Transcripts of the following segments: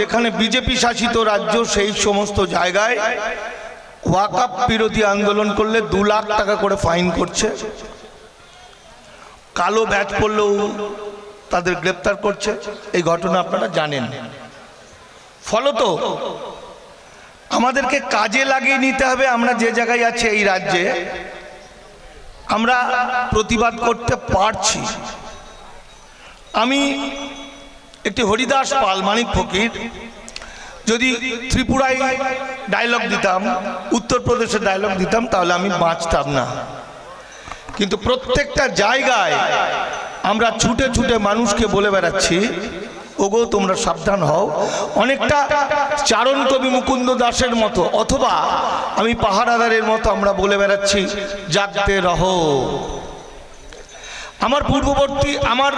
যেখানে বিজেপি শাসিত রাজ্য, সেই সমস্ত জায়গায় ওয়াকাপ বিরোধী আন্দোলন করলে দু লাখ টাকা করে ফাইন করছে। কালো ব্যাচ পড়লেও তাদের গ্রেপ্তার করছে। এই ঘটনা আপনারা জানেন। ফলত আমাদেরকে কাজে লাগিয়ে নিতে হবে, আমরা যে জায়গায় আছি এই রাজ্যে। আমরা প্রতিবাদ করতে পারছি। আমি একটি হরিদাস পাল, মানিক ফকির। যদি ত্রিপুরায় ডায়লগ দিতাম, উত্তরপ্রদেশে ডায়লগ দিতাম, তাহলে আমি বাঁচতাম না। কিন্তু প্রত্যেকটা জায়গায় আমরা ছুটে ছুটে মানুষকে বলে বেড়াচ্ছি, ওগো, তোমরা সাবধান হও। অনেকটা চারণ কবি মুকুন্দ দাসের মতো, অথবা আমি পাহারাদারের মতো আমরা বলে বেড়াচ্ছি, জাগতে রহো। আমার পূর্ববর্তী, আমার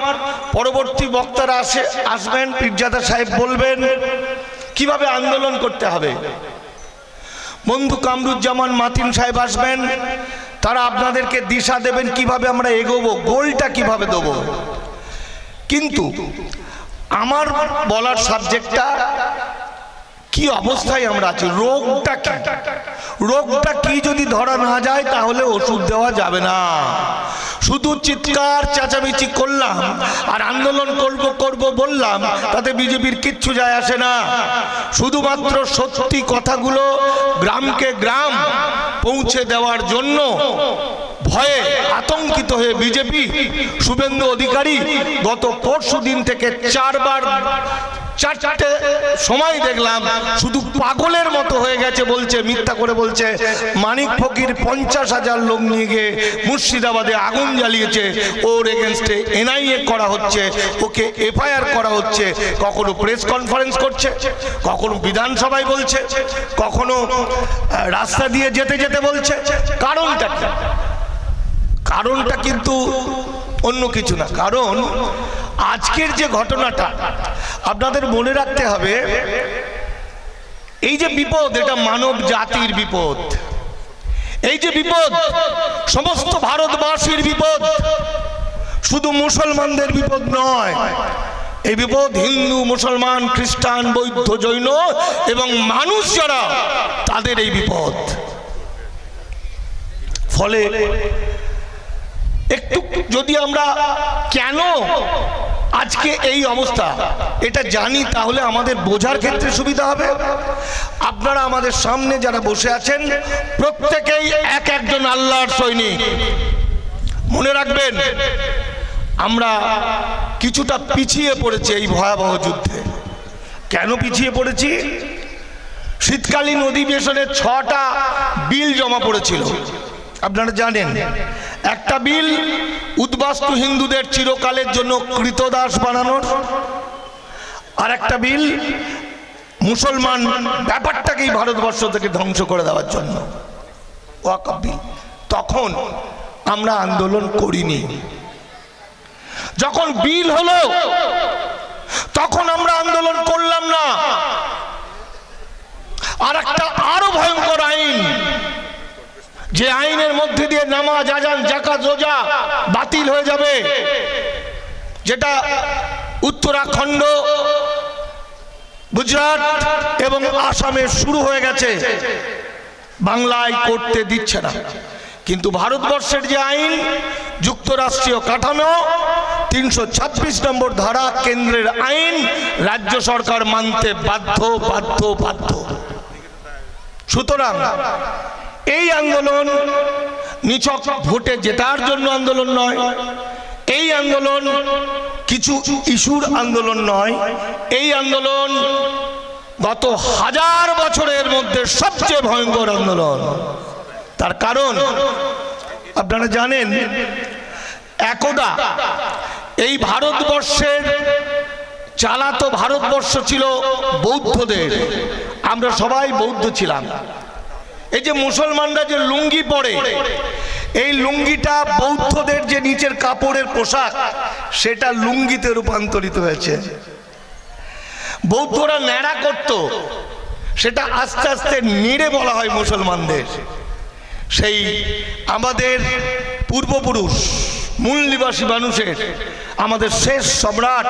পরবর্তী বক্তারা আসে, আসবেন, পীরজাদা সাহেব বলবেন, কীভাবে আন্দোলন করতে হবে? বন্ধু কামরুজ্জামান মাতিন সাহেব আসবেন, তারা আপনাদেরকে দিশা দেবেন কীভাবে আমরা এগোবো, গোলটা কীভাবে দেবো। কিন্তু আমার বলার সাবজেক্টটা, কি অবস্থায় আমরা আছি? রোগটা কি? রোগটা কি যদি ধরা না যায়, তাহলে ওষুধ দেওয়া যাবে না। শুধু চিৎকার, চেঁচামেচি করলাম আর আন্দোলন করব করব বললাম, তাতে বিজেপির কিচ্ছু যায় আসে না। শুধুমাত্র সত্যি কথাগুলো গ্রামকে গ্রাম পৌঁছে দেওয়ার জন্য ভয়ে আতঙ্কিত হয়ে বিজেপি, শুভেন্দু অধিকারী গত পরশু দিন থেকে চারবার চারটে সময় দেখলাম, শুধু পাগলের মতো হয়ে গেছে বলছে, মিথ্যা করে বলছে। মানিক ফকির পঞ্চাশ হাজার লোক নিয়ে গিয়ে মুর্শিদাবাদে আগুন জ্বালিয়েছে। ওর এগেনস্টে এনআইএ করা হচ্ছে, ওকে এফআইআর করা হচ্ছে, কখনো প্রেস কনফারেন্স করছে, কখনো বিধানসভায় বলছে, কখনো রাস্তা দিয়ে যেতে যেতে বলছে। কারণটা কারণটা কিন্তু অন্য কিছু না। কারণ আজকের যে ঘটনাটা আপনাদের মনে রাখতে হবে, এই যে বিপদ, এটা মানব জাতির বিপদ। এই যে বিপদ, সমস্ত ভারতবাসীর বিপদ, শুধু মুসলমানদের বিপদ নয়, এই বিপদ হিন্দু, মুসলমান, খ্রিস্টান, বৌদ্ধ, জৈন এবং মানুষ যারা, তাদের এই বিপদ। ফলে, একটু যদি আমরা কেন আজকে এই অবস্থা। এটা জানি, তাহলে আমাদের বোঝার ক্ষেত্রে সুবিধা হবে। আপনারা আমাদের সামনে যারা বসে আছেন, প্রত্যেকেই এক একজন আল্লাহর সৈনিক। মনে রাখবেন, আমরা কিছুটা পিছিয়ে পড়েছি এই ভয়াবহ যুদ্ধে। কেন পিছিয়ে পড়েছি? শীতকালীন অধিবেশনে ছটা বিল জমা পড়েছিল। আপনারা জানেন একটা বিল উদ্বাস্তু হিন্দুদের চিরকালের জন্য কৃতদাস বানানোর। আর একটা বিল মুসলমান ব্যাপারটাকেই ভারতবর্ষ থেকে ধ্বংস করে দেওয়ার জন্য। ওয়াকাব বিল। তখন আমরা আন্দোলন করিনি। যখন বিল হলো, তখন আমরা আন্দোলন করলাম না। আরও ভয়ঙ্কর আইন যে আইনের মধ্যে দিয়ে নামাজ, আজান জাকাত রোজা বাতিল হয়ে যাবে, যেটা উত্তরাখণ্ড, গুজরাট এবং আসামে শুরু হয়ে গেছে, বাংলায় করতে দিচ্ছে না। কিন্তু ভারতবর্ষের যে আইন, যুক্তরাষ্ট্রীয় কাঠামো, তিনশো ছাব্বিশ নম্বর ধারা কেন্দ্রের আইন, রাজ্য সরকার মানতে বাধ্য বাধ্য বাধ্য। সুতরাং এই আন্দোলন নিছক ভোটে জেতার জন্য আন্দোলন নয়। এই আন্দোলন কিছু ইস্যুর আন্দোলন নয়। এই আন্দোলন গত হাজার বছরের মধ্যে সবচেয়ে ভয়ঙ্কর আন্দোলন। তার কারণ, আপনারা জানেন, একদা এই ভারতবর্ষের চালাতো ভারতবর্ষ ছিল বৌদ্ধদের। আমরা সবাই বৌদ্ধ ছিলাম। এই যে মুসলমানরা যে লুঙ্গি পরে, এই লুঙ্গিটা বৌদ্ধদের যে নিচের কাপড়ের পোশাক, সেটা লুঙ্গিতে রূপান্তরিত হয়েছে। বৌদ্ধরা ন্যাড়া করত, সেটা আস্তে আস্তে নিড়ে বলা হয় মুসলমানদের। সেই আমাদের পূর্বপুরুষ, মূল নিবাসী মানুষের, আমাদের শেষ সম্রাট,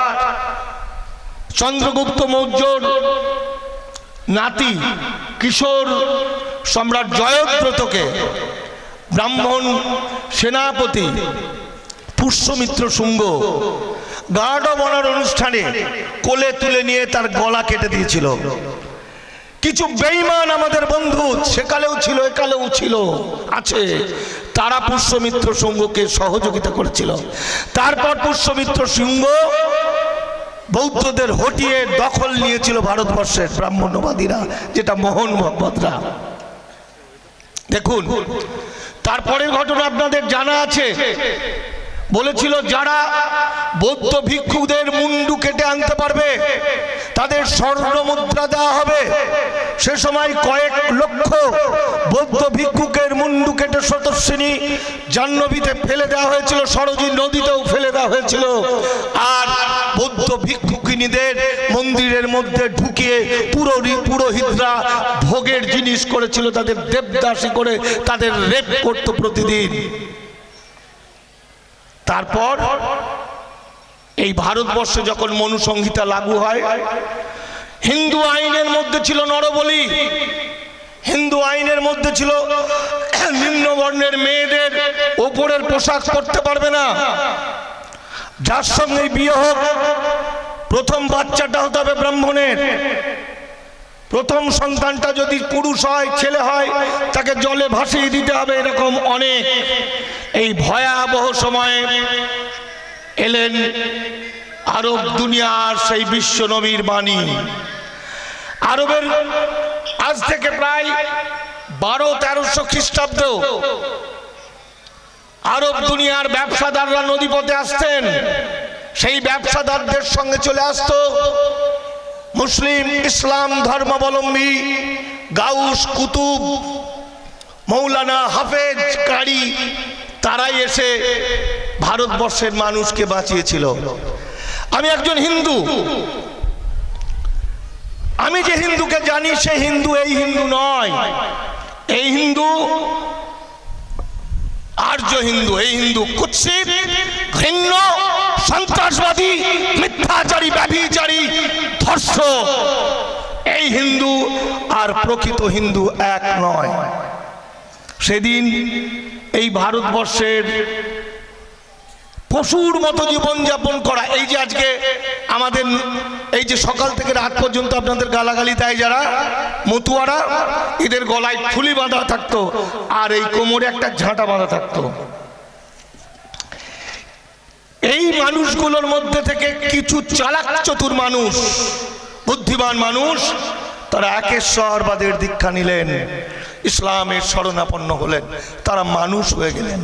চন্দ্রগুপ্ত মৌর্যর নাতি, কিশোর সম্রাট জয়দ্রতকে ব্রাহ্মণ সেনাপতি পুষ্যমিত্র শুঙ্গ গার্ড বনার অনুষ্ঠানে কোলে তুলে নিয়ে তার গলা কেটে দিয়েছিল। কিছু বেইমান আমাদের বন্ধু সেকালেও ছিল, একালেও ছিল, আছে। তারা পুষ্যমিত্র শুঙ্গকে সহযোগিতা করেছিল। তারপর পুষ্যমিত্র শুঙ্গ বৌদ্ধদের হটিয়ে দখল নিয়েছিল ভারতবর্ষের ব্রাহ্মণ্যবাদীরা, যেটা মোহন মোহাম্মদরা দেখুন, তারপরের ঘটনা আপনাদের জানা আছে। বলেছিল যারা বৌদ্ধ ভিক্ষুদের মুন্ডু কেটে আনতে পারবে, তাদের স্বর্ণ মুদ্রা দেওয়া হবে। সে সময় কয়েক লক্ষ বৌদ্ধ ভিক্ষুকের মুন্ডু কেটে শতশ্রেণী জাহ্নবীতে ফেলে দেওয়া হয়েছিল সরজী নদীতেও ফেলে দেওয়া হয়েছিল। আর বৌদ্ধ ভিক্ষুকিনীদের মন্দিরের মধ্যে ঢুকিয়ে পুরো পুরোহিতরা ভোগের জিনিস করেছিল, তাদের দেবদাসী করে তাদের রেপ করত প্রতিদিন। তারপর এই ভারতবর্ষে যখন মনুসংহিতা লাগু হয় হিন্দু আইনের মধ্যে ছিল নরবলি। হিন্দু আইনের মধ্যে ছিল নিম্নবর্ণের মেয়েদের ওপরের পোশাক পরতে পারবে না। যার সঙ্গে বিয়ে হোক, প্রথম বাচ্চাটা হতে হবে ব্রাহ্মণের। প্রথম সন্তানটা যদি পুরুষ হয়, ছেলে হয়, তাকে জলে ভাসিয়ে দিতে হবে এরকম অনেক। এই ভয়াবহ সময়ে এলেন আরব দুনিয়ার সেই বিশ্ব নবীর বাণী। আরবের আজ থেকে প্রায় বারো, তেরোশো খ্রিস্টাব্দ আরব দুনিয়ার ব্যবসাদাররা নদীপথে আসতেন। সেই ব্যবসাদারদের সঙ্গে চলে আসত মুসলিম ইসলাম ধর্মাবলম্বী গাউস, কুতুব, মৌলানা হাফেজ কারি, তারাই এসে ভারতবর্ষের মানুষকে বাঁচিয়েছিল। আমি একজন হিন্দু। আমি যে হিন্দুকে জানি, সে হিন্দু এই হিন্দু নয়। এই হিন্দু আর্য হিন্দু, এই হিন্দু কুৎসিত, ঘৃণ্য, সন্ত্রাসবাদী, মিথ্যাচারী, ব্যভিচারী, ধর্ষ। এই হিন্দু আর প্রকৃত হিন্দু এক নয়। সেদিন এই ভারতবর্ষের পশুর মতো জীবনযাপন করা, এই যে আজকে আমাদের এই যে সকাল থেকে রাত পর্যন্ত আপনাদের গালাগালি দেয় যারা, মতুয়ারা, এদের গলায় ফুলি বাঁধা থাকতো আর এই কোমরে একটা ঝাঁটা বাঁধা থাকতো। এই মানুষগুলোর মধ্যে থেকে কিছু চালাক চতুর মানুষ, বুদ্ধিমান মানুষ, তারা একেশ্বরবাদের দীক্ষা নিলেন, ইসলামের শরণাপন্ন হলেন, তারা মানুষ হয়ে গেলেন।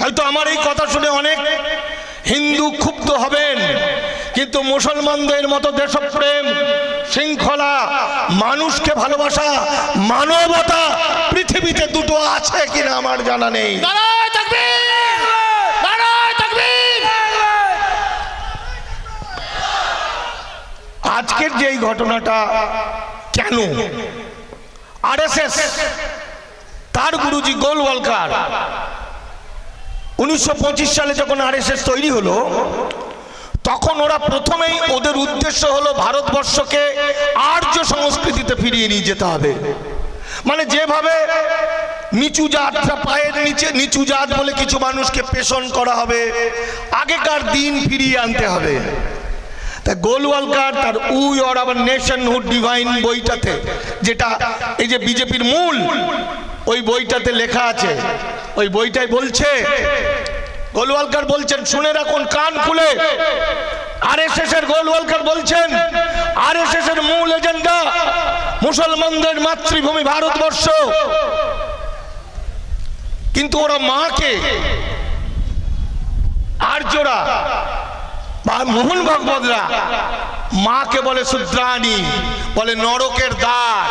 হয়তো আমার এই কথা শুনে অনেক হিন্দু ক্ষুব্ধ হবেন কিন্তু মুসলমানদের মতো দেশপ্রেম শৃঙ্খলা মানুষকে ভালোবাসা মানবতা পৃথিবীতে দুটো আছে কিনা আমার জানা নেই। আজকের যে এই ঘটনাটা কেন? আরএসএস তার গুরুজি গোলওয়ালকার উনিশশো পঁচিশ সালে যখন আরএসএস তৈরি হলো তখন ওরা প্রথমেই ওদের উদ্দেশ্য হলো ভারতবর্ষকে আর্য সংস্কৃতিতে ফিরিয়ে নিয়ে যেতে হবে। মানে যেভাবে নিচু জাতটা পায়ের নিচে, নিচু জাত বলে কিছু মানুষকে পেষণ করা হবে, আগেকার দিন ফিরিয়ে আনতে হবে। তা গোলওয়ালকার, তার we or our nationhood defined বইটাতে, যেটা এই যে বিজেপির মূল, ওই বইটাতে লেখা আছে। ওই বইটাই বলছে গোলওয়ালকার বলছেন, শুনে রাখুন, কান খুলে। আরএসএস এর গোলওয়ালকার বলছেন আরএসএস এর মূল এজেন্ডা মুসলমানদের মাতৃভূমি ভারতবর্ষ। কিন্তু ওরা মাকে আর্যরা মোহন ভগবতরা মাকে বলে শুদ্রাণী বলে নরকের দ্বার,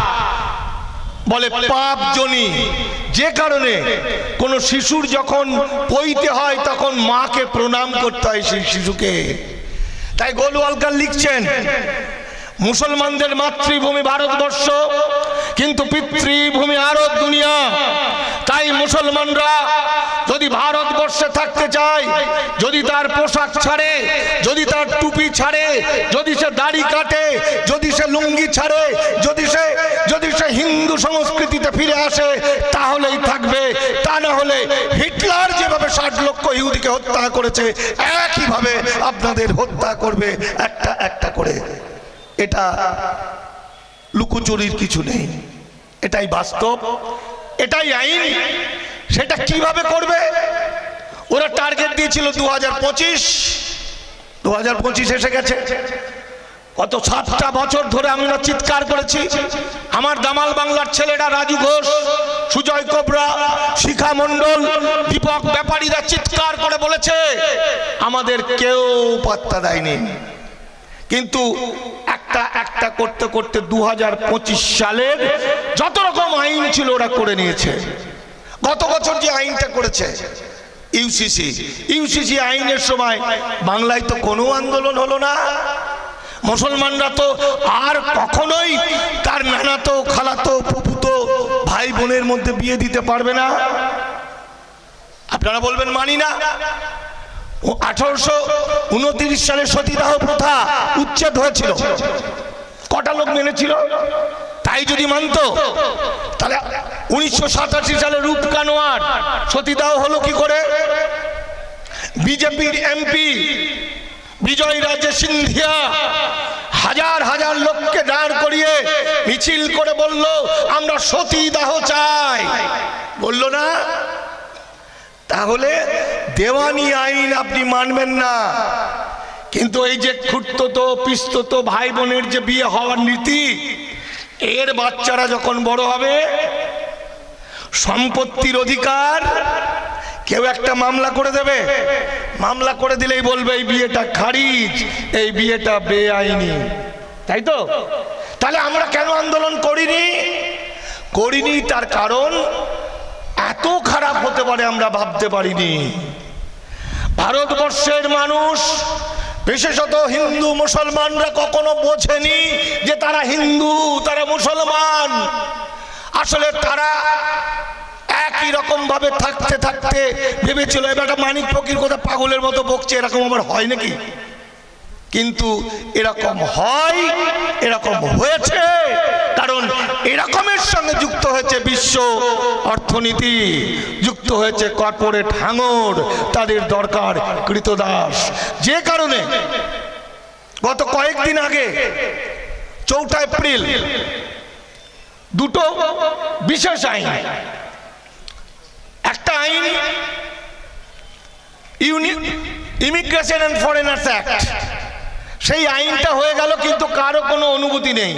বলে পাপ জনি যে কারণে কোনো শিশুর যখন পইতে হয়, তখন মাকে প্রণাম করতে হয় সেই শিশুকে। তাই গোলওয়ালকার লিখছেন, মুসলমানদের মাতৃভূমি ভারতবর্ষ, কিন্তু পিতৃভূমি আরব দুনিয়া। তাই মুসলমানরা যদি ভারতবর্ষে থাকতে চায়, যদি তার পোশাক ছাড়ে, যদি তার টুপি ছাড়ে, যদি সে দাড়ি কাটে, যদি সে লুঙ্গি ছাড়ে, যদি সে হিন্দু সংস্কৃতিতে ফিরে আসে, তাহলেই থাকবে। তা না হলে হিটলার যেভাবে ষাট লক্ষ ইহুদিকে হত্যা করেছে, একইভাবে আপনাদের হত্যা করবে একটা একটা করে। এটা লুকোচুরির কিছু নেই। এটাই বাস্তব, এটাই আইন। সেটা কীভাবে করবে? ওরা টার্গেট দিয়েছিল দু হাজার পঁচিশ। দু হাজার পঁচিশ এসে গেছে। কত সাতটা বছর ধরে আমি না চিৎকার করেছি। আমার দামাল বাংলার ছেলেরা রাজু ঘোষ, সুজয় কোবরা, শিখা মণ্ডল, দীপক ব্যাপারীরা চিৎকার করে বলেছে, আমাদের কেউ পাত্তা দেয়নি। কিন্তু একটা একটা করতে করতে দু সালের যত রকম আইন ছিল ওরা করে নিয়েছে। গত বছর যে আইনটা করেছে ইউসিসি ইউসিসি আইনের সময় বাংলায় তো কোনো আন্দোলন হলো না। মুসলমানরা তো আর কখনোই তার নানাতো, খালাতো ফুপুতো ভাই বোনের মধ্যে বিয়ে দিতে পারবে না। আপনারা বলবেন, মানি না। আঠারোশো উনত্রিশ সালে সতীদাহ প্রথা উচ্ছেদ হয়েছিল। কটা লোক মেনেছিল? তাই যদি মানতো, তাহলে উনিশশো সাতাশি সালে রূপ কানোয়ার সতীদাহ হলো কি করে? বিজেপির এমপি বিজয় রাজে সিন্ধিয়া হাজার হাজার লোককে দাঁড় করিয়ে মিছিল করে বলল, আমরা সতী সতীদাহ চাই। বলল, না, তাহলে দেওয়ানি আইন আপনি মানবেন না। কিন্তু এই যে খুঁড়তো পিস্ততো ভাই বোনের যে বিয়ে হওয়ার নীতি, এর বাচ্চারা যখন বড় হবে, সম্পত্তির অধিকার কেউ একটা মামলা করে দেবে। মামলা করে দিলেই বলবে, এই বিয়েটা খারিজ, এই বিয়েটা বেআইনি। তাই তো? তাহলে আমরা কেন আন্দোলন করিনি? করিনি তার কারণ এত খারাপ হতে পারে আমরা ভাবতে পারিনি। ভারতবর্ষের মানুষ, বিশেষত হিন্দু মুসলমানরা কখনো বোঝেনি যে তারা হিন্দু, তারা মুসলমান। আসলে তারা একই রকম ভাবে থাকতে থাকতে ভেবেছিল, এবার একটা মানিক ফকির কথা পাগলের মতো বকছে, এরকম আবার হয় নাকি? কিন্তু এরকম হয়, এরকম হয়েছে, কারণ এরকমের সঙ্গে যুক্ত হয়েছে বিশ্ব অর্থনীতি, যুক্ত হয়েছে কর্পোরেট হাঙর, তাদের দরকার কৃতদাস। যে কারণে গত কয়েকদিন আগে, চৌঠা এপ্রিল, দুটো বিশেষ আইন একটা আইন ইউনি ইমিগ্রেশন অ্যান্ড ফরেনার্স অ্যাক্ট সেই আইনটা হয়ে গেল কিন্তু কারও কোনো অনুভূতি নেই।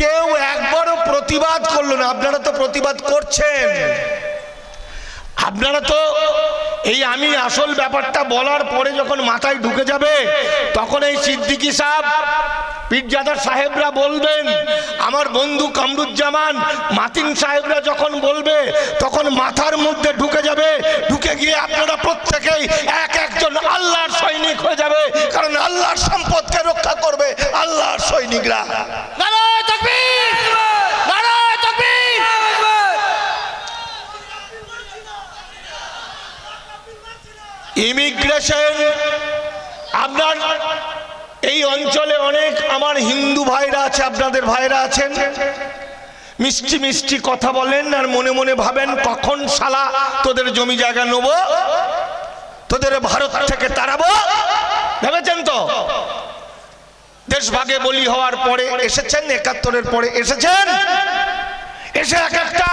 কেউ একবারও প্রতিবাদ করল না। আপনারা তো প্রতিবাদ করছেন। আপনারা তো এই আমি আসল ব্যাপারটা বলার পরে যখন মাথায় ঢুকে যাবে, তখন এই সিদ্দিকি সাহেব পীরজাদার সাহেবরা বলবেন আমার বন্ধু কামরুজ্জামান মাতিন সাহেবরা যখন বলবে তখন মাথার মধ্যে ঢুকে যাবে ঢুকে গিয়ে আপনারা প্রত্যেকেই এক একজন আল্লাহর সৈনিক হয়ে যাবে কারণ আল্লাহর সম্পদকে রক্ষা করবে আল্লাহর সৈনিকরা। ইমিগ্রেশন আপনার এই অঞ্চলে অনেক আমার হিন্দু ভাইরা আছে, আপনাদের ভাইরা আছেন। মিষ্টি মিষ্টি কথা বলেন আর মনে মনে ভাবেন, কখন শালা তোদের জমি জায়গা নেব? তোদের ভারত থেকে তাড়াবো? ভেবেছেন তো? দেশভাগে বলি হওয়ার পরে এসেছেন, একাত্তরের পরে এসেছেন। এসে এক একটা